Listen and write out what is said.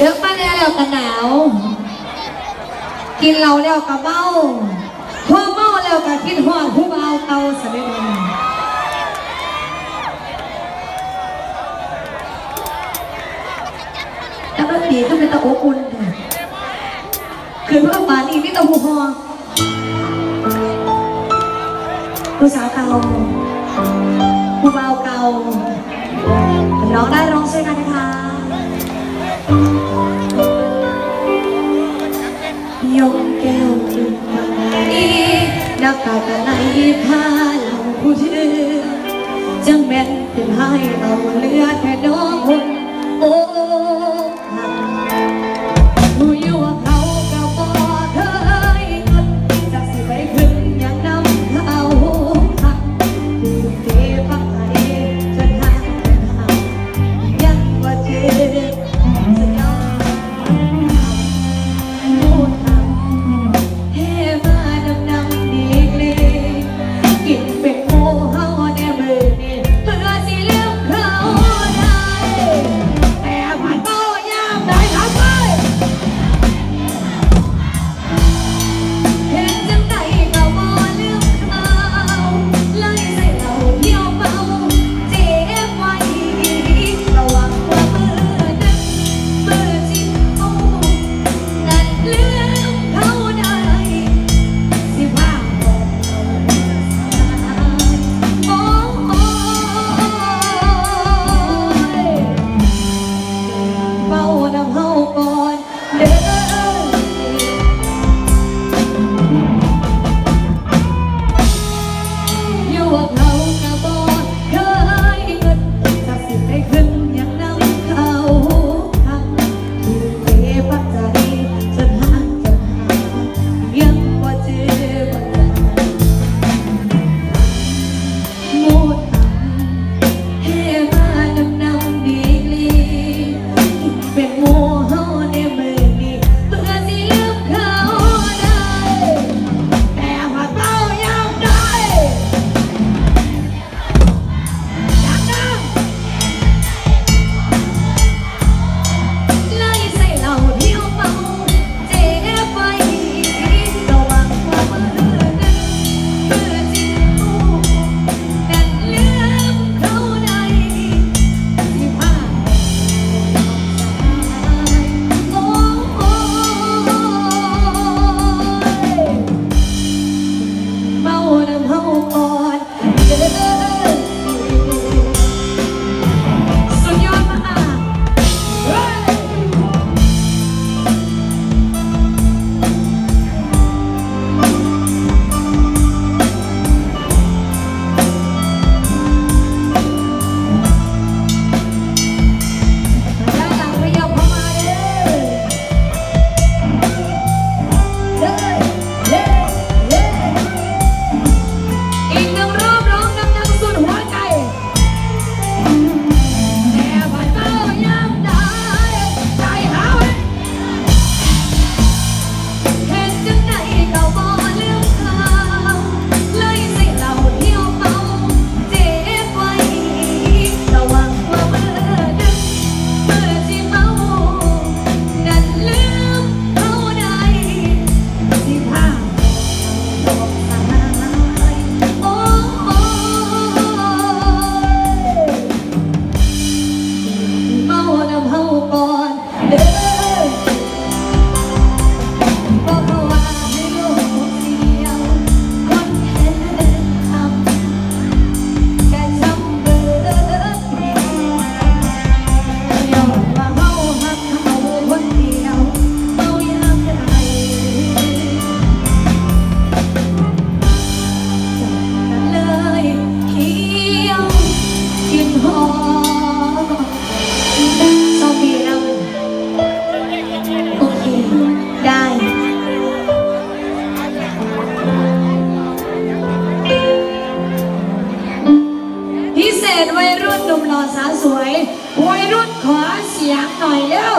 เดือกมาแล้วแล้วกันหนาว กินเหล่าแล้วกะเบ้าพอเมาแล้วกะคิดหัวผู้เบาเตาสะเด็ดแล้งก็ตีขึ้นเป็นตะโอ้กุนคือเพื่อนบานอีกนี่ตะหูหอผู้สาวเก่าผู้เบาเก่า นักกายกันในผ้าเหล่าผู้เชื่อจังแม่นเป็นให้เราเลือดแค่ดองคนโอ้ นวัยรุ่นหนุ่มหล่อสาวสวย วัยรุ่นขอเสียงหน่อยเร็ว